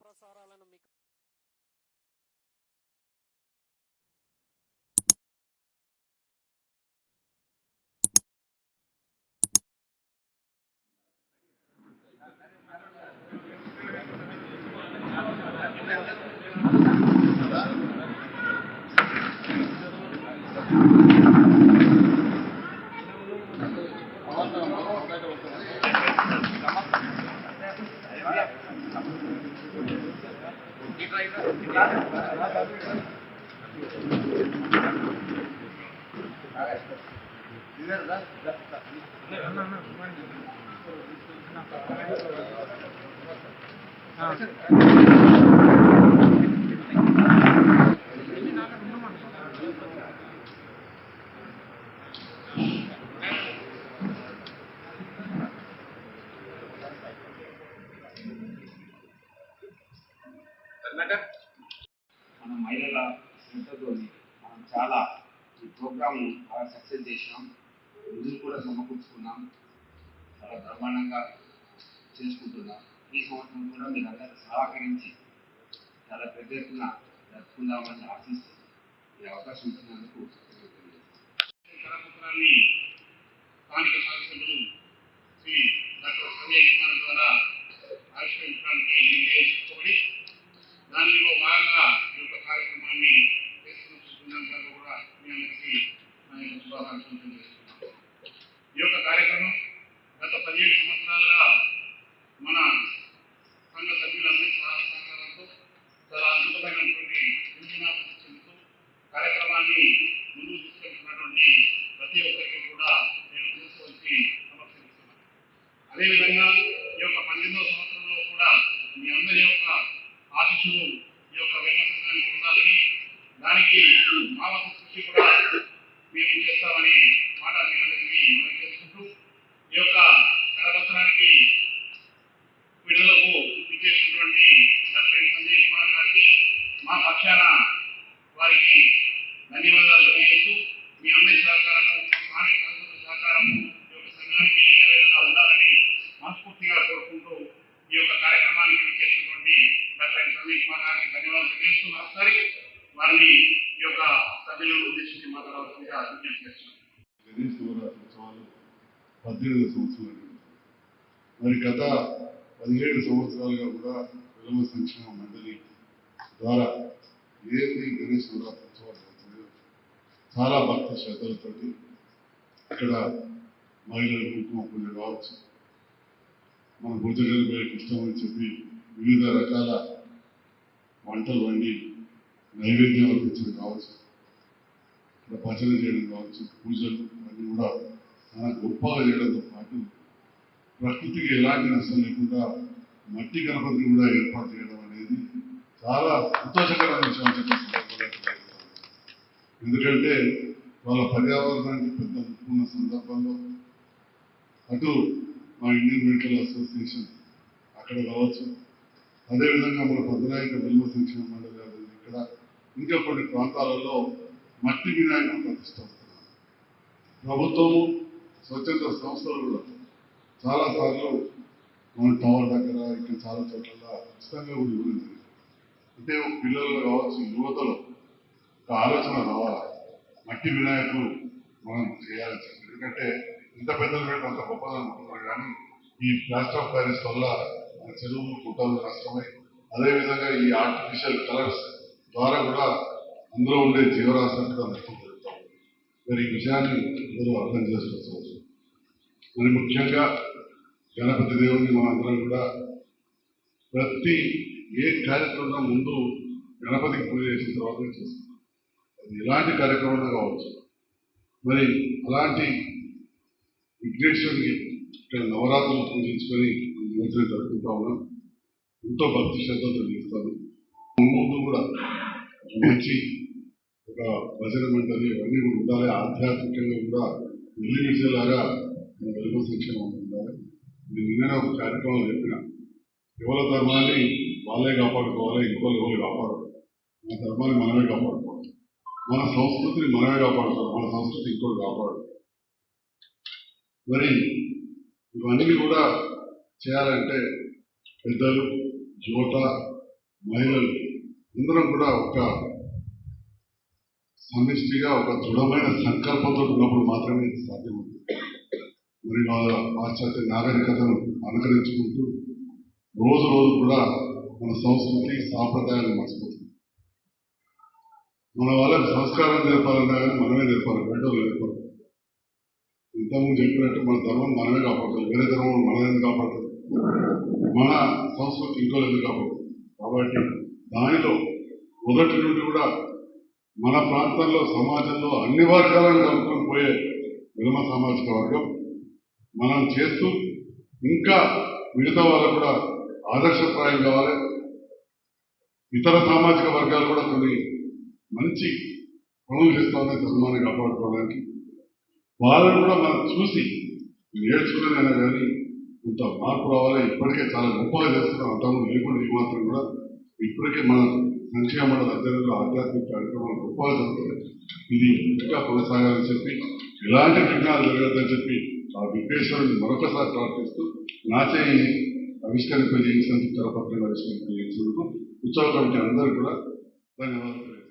ప్రసారాలను మీకు మన మహిళల శ్రద్ధతో మనం చాలా ఈ ప్రోగ్రామ్ చాలా సక్సెస్ చేసినాం నిధులు కూడా సమకూర్చుకున్నాం చాలా బ్రహ్మాండంగా చేసుకుంటున్నాం ఈ సంవత్సరం కూడా మీరు అందరూ సహకరించి చాలా పెద్ద ఎత్తున జరుపుకుందామని ఆశిస్తూ ఈ అవకాశం ఇచ్చినందుకు కరపత్రాన్ని స్థానిక శ్రీ డాక్టర్ సంజయ్ కుమార్ ద్వారా ఆవిష్కరించడానికి నిర్ణయించుకోబడి దానిలో భాగంగా ఈ యొక్క కార్యక్రమాన్ని చేస్తున్న సుబ్రహ్మణ్యం కూడా మీ అందరికీ ఈ యొక్క కార్యక్రమం గత పదిహేడు సంవత్సరాలుగా మన సంఘ సభ్యులందరి సహా సహకారంతో చాలా అద్భుతమైనటువంటి చెందుతూ కార్యక్రమాన్ని ముందుకు తీసుకెళ్తున్నటువంటి ప్రతి ఒక్కరికి కూడా నేను తీసుకొచ్చి సమర్పిస్తున్నాను. అదేవిధంగా ఈ యొక్క పన్నెండవ సంవత్సరంలో కూడా మీ అందరి యొక్క ఆశీస్సులు ఈ యొక్క వెన్న సంఘానికి ఉండాలని దానికి మా కృషి కూడా చేస్తామని మాట మీ అందరికీ మనం చేసుకుంటూ ఈ యొక్క కరపత్రానికి విడుదలకు ఇచ్చేసినటువంటి డాక్టర్ సంజయ్ కుమార్ గారికి మా పక్షాన వారికి ధన్యవాదాలు తెలియజేస్తూ మీ అందరి సహకారము స్థానిక సంస్థల సహకారము ఈ యొక్క సంఘానికి ఎల్లవేళలా ఉండాలని మనస్ఫూర్తిగా కోరుకుంటూ ఈ యొక్క కార్యక్రమానికి ఇచ్చేసినటువంటి డాక్టర్ సంజయ్ కుమార్ గారికి ధన్యవాదాలు తెలియజేస్తూ మరోసారి వారిని ఈ యొక్క సభ్యులను ఉద్దేశించి మాట్లాడాలి విజ్ఞప్తి చేస్తున్నాను ఉత్సవాలు పద్దెనిమిది సంవత్సరాలు. మరి గత పదిహేడు సంవత్సరాలుగా కూడా విలమ సంక్షేమ మండలి ద్వారా ఏంది గణేష్ నవరాత్రి ఉత్సవాలు జరుగుతున్నాయో. చాలా భక్త శ్రద్ధలతోటి ఇక్కడ మహిళలు కుంకుమ పూజ కావచ్చు మన భుజగలిపేకి అని చెప్పి వివిధ రకాల వంటలు వండి నైవేద్యం అర్పించడం కావచ్చు. భజన చేయడం కావచ్చు పూజలు అన్నీ కూడా చాలా గొప్పగా చేయడంతో పాటు ప్రకృతికి ఎలాంటి నష్టం లేకుండా మట్టి గణపతిని కూడా ఏర్పాటు చేయడం అనేది చాలా ఉత్తేజకరమైన విషయం ఎందుకంటే వాళ్ళ పర్యావరణానికి పెద్ద ముక్కున్న సందర్భంలో అటు మా ఇండియన్ మెడికల్ అసోసియేషన్ అక్కడ కావచ్చు అదేవిధంగా మన భద్రాయక వెల్మ సంక్షేమ మండలి ఇక్కడ ఇంకా కొన్ని ప్రాంతాలలో మట్టి వినాయకుడు ప్రతిష్టం ప్రభుత్వము స్వచ్ఛంద సంస్థలు కూడా చాలా సార్లు మన టవర్ దగ్గర ఇంకా చాలా చోట్ల ఖచ్చితంగా కూడా ఇవ్వడం అంటే పిల్లలు కావచ్చు యువతలో ఒక ఆలోచన రావాలి. మట్టి వినాయకుడు మనం చేయాలని చెప్పి ఎందుకంటే ఇంత పెద్దలు పెట్టి అంత గొప్పగా అనుకుంటున్నారు కానీ ఈ ప్లాస్టర్ ఆఫ్ ప్యారిస్ వల్ల మన చెరువులు గుట్టలు నష్టమై అదేవిధంగా ఈ ఆర్టిఫిషియల్ కలర్స్ ద్వారా కూడా అందులో ఉండే జీవరాశులు నష్టం జరుగుతాం మరి ఈ విషయాన్ని అందరూ అర్థం చేసుకోవచ్చు. మరి ముఖ్యంగా గణపతి దేవుని మనందరం అందరం కూడా ప్రతి ఏ కార్యక్రమం ముందు గణపతికి పూజ చేసిన తర్వాత చేస్తాం అది ఎలాంటి కార్యక్రమం కావచ్చు. మరి అలాంటి విఘ్నేశ్వరుని ఇక్కడ నవరాత్రులు పూజించుకొని నిమజ్జనం జరుపుకుంటా ఉన్నాం. ఎంతో భక్తి శ్రద్ధతో చేస్తారు ముందు కూడా మంచి భజన మంటలు ఇవన్నీ కూడా ఉండాలి. ఆధ్యాత్మికంగా కూడా వెళ్ళి మన వెలుగు సంక్షేమం ఉండాలి. నేను ఒక కార్యక్రమం చెప్పిన. యువల ధర్మాన్ని వాళ్ళే కాపాడుకోవాలి ఇంకోళ్ళు ఎవరు కాపాడు మన ధర్మాన్ని మనమే కాపాడుకోవాలి. మన సంస్కృతిని మనమే కాపాడుకోవాలి. మన సంస్కృతి ఇంకోటి కాపాడు మరి ఇవన్నీ కూడా చేయాలంటే పెద్దలు యువత మహిళలు అందరం కూడా ఒక సమిష్టిగా ఒక దృఢమైన సంకల్పంతో ఉన్నప్పుడు మాత్రమే ఇది సాధ్యమవుతుంది. మరి వాళ్ళ పాశ్చాత్య నాగరికతను అనుకరించుకుంటూ రోజు రోజు కూడా మన సంస్కృతి సాంప్రదాయాలు మర్చిపోతుంది. మన వాళ్ళకి సంస్కారం నేర్పాలన్నా కానీ మనమే నేర్పాలి బయట నేర్పాలి. ఇంతకుముందు చెప్పినట్టు మన ధర్మం మనమే కాపాడుతుంది వేరే ధర్మం మనమే కాపాడుతుంది? మన సంస్కృతి ఇంకో ఎందుకు కాపాడుతాం కాబట్టి దానిలో మొదటి నుండి కూడా మన ప్రాంతంలో సమాజంలో అన్ని వర్గాలను కలుపుకొని పోయే విలమ సామాజిక వర్గం. మనం చేస్తూ ఇంకా మిగతా వాళ్ళకు కూడా ఆదర్శప్రాయం కావాలి. ఇతర సామాజిక వర్గాలు కూడా కొన్ని మంచి పనులు చేస్తామని ఉన్నాయి ధర్మాన్ని కాపాడుకోవడానికి వాళ్ళని కూడా మనం చూసి నేర్చుకునేదైనా కానీ కొంత మార్పు రావాలి. ఇప్పటికే చాలా గొప్పగా చేస్తున్నాం. అంటాము లేకుండా ఏమాత్రం మాత్రం కూడా ఇప్పటికే మన సంక్షేమ దగ్గరలో ఆధ్యాత్మిక కార్యక్రమాలు గొప్పగా జరుగుతున్నాయి ఇది ఇంకా కొనసాగాలని చెప్పి ఎలాంటి విఘ్నాలు జరగద్దని చెప్పి ఆ విఘ్నేశ్వరుని మరొకసారి ప్రార్థిస్తూ నాచే ఆవిష్కరింపజేయించినందుకు కరపత్రంగా ఆవిష్కరింపజేయించినందుకు ఉత్సవ కమిటీ అందరూ కూడా ధన్యవాదాలు.